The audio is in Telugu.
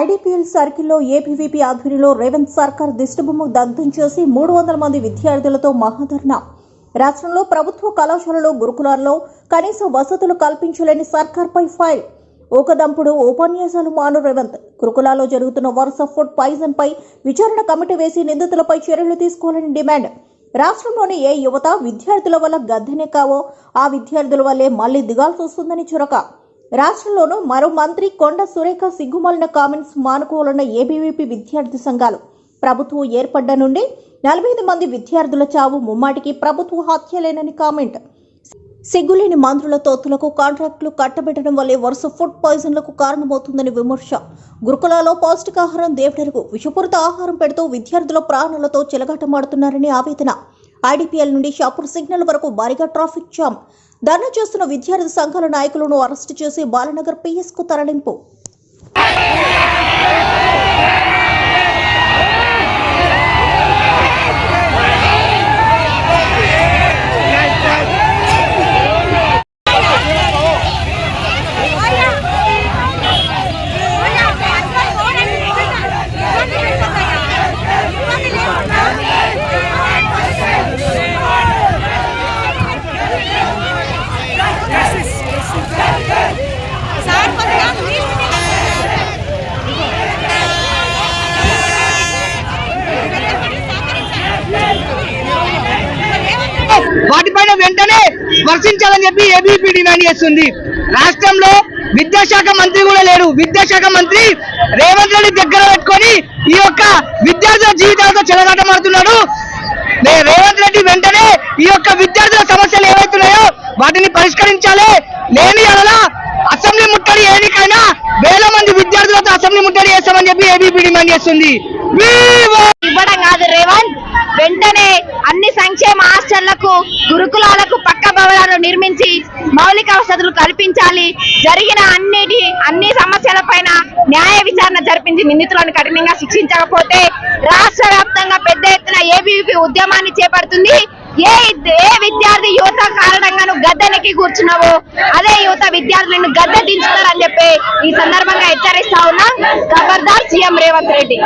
ఐడిపిఎల్ సర్కిల్లో ఏపీవీపీ ఆధ్వర్యంలో రేవంత్ సర్కార్ దిష్టిబొమ్మ దగ్ధం చేసి మూడు వందల మంది విద్యార్థులతో మహాధర్నా. రాష్ట్రంలో ప్రభుత్వ కళాశాలలో గురుకులాల్లో కనీస వసతులు కల్పించలేని సర్కార్పై ఫైల్ ఊకదంపుడు ఉపన్యాసాలు మాను రేవంత్. గురుకులాల్లో జరుగుతున్న వరుస ఫుడ్ పాయిజన్ పై విచారణ కమిటీ వేసి నిందితులపై చర్యలు తీసుకోవాలని డిమాండ్. రాష్ట్రంలోని ఏ యువత విద్యార్థుల వల్ల గద్దెనే కావో ఆ విద్యార్థుల వల్లే మళ్ళీ దిగాల్సి వస్తుందని చురక. రాష్ట్రంలోనూ మరో మంత్రి కొండ సురేఖ సిగ్గుమాలిన కామెంట్స్ మానుకోవాలన్న ఏబీవీపీ విద్యార్థి సంఘాలు. ప్రభుత్వం ఏర్పడ్డ నుండి నలభై ఐదు మంది విద్యార్థుల చావు ముమ్మాటికి ప్రభుత్వ హత్యలేనని కామెంట్. సిగ్గులేని మంత్రుల తోతులకు కాంట్రాక్టులు కట్టబెట్టడం వల్లే వరుస ఫుడ్ పాయిజన్లకు కారణమవుతుందని విమర్శ. గురుకులాలో పౌష్టికాహారం దేవుడరకు విషపూరిత ఆహారం పెడుతూ విద్యార్థుల ప్రాణాలతో చెలగాటమాడుతున్నారని ఆవేదన. ఐడిపిఎల్ నుండి షాపూర్ సిగ్నల్ వరకు భారీగా ట్రాఫిక్ జామ్. ధర్నా చేస్తున్న విద్యార్థి సంఘాల నాయకులను అరెస్టు చేసి బాలనగర్ పిఎస్కు తరలింపు. వాటిపైన వెంటనే వర్షించాలని చెప్పి ఏబీపీ డిమాండ్ చేస్తుంది. రాష్ట్రంలో విద్యాశాఖ మంత్రి కూడా లేరు విద్యాశాఖ మంత్రి రేవంత్ రెడ్డి దగ్గర పెట్టుకొని ఈ యొక్క విద్యార్థుల జీవితాలతో చెలగాటమాడుతున్నాడు. రేవంత్ రెడ్డి వెంటనే ఈ యొక్క విద్యార్థుల సమస్యలు ఏవైతున్నాయో వాటిని పరిష్కరించాలి. లేని అలా అసెంబ్లీ ముట్టడి ఏనికైనా వేల మంది విద్యార్థులతో అసెంబ్లీ ముట్టడి చేస్తామని చెప్పి ఏబీపీ డిమాండ్ చేస్తుంది. ఇవ్వడం కాదు రేవంత్ వెంటనే అన్ని సంక్షేమ హాస్టళ్ళకు గురుకులాలకు పక్క భవనాలు నిర్మించి మౌలిక వసతులు కల్పించాలి. జరిగిన అన్నిటి అన్ని సమస్యల పైన న్యాయ విచారణ జరిపించి నిందితులను కఠినంగా శిక్షించకపోతే రాష్ట్ర వ్యాప్తంగా పెద్ద ఎత్తున ఏబీవీపీ ఉద్యమాన్ని చేపడుతుంది. ఏ ఏ విద్యార్థి యువత కారణంగాను గద్దెనికి కూర్చున్నావు కూర్చున్నావో అదే యువత విద్యార్థులను గద్దె దించుతారని చెప్పి ఈ సందర్భంగా హెచ్చరిస్తా ఉన్నా. ఖబర్దార్ సీఎం రేవంత్ రెడ్డి.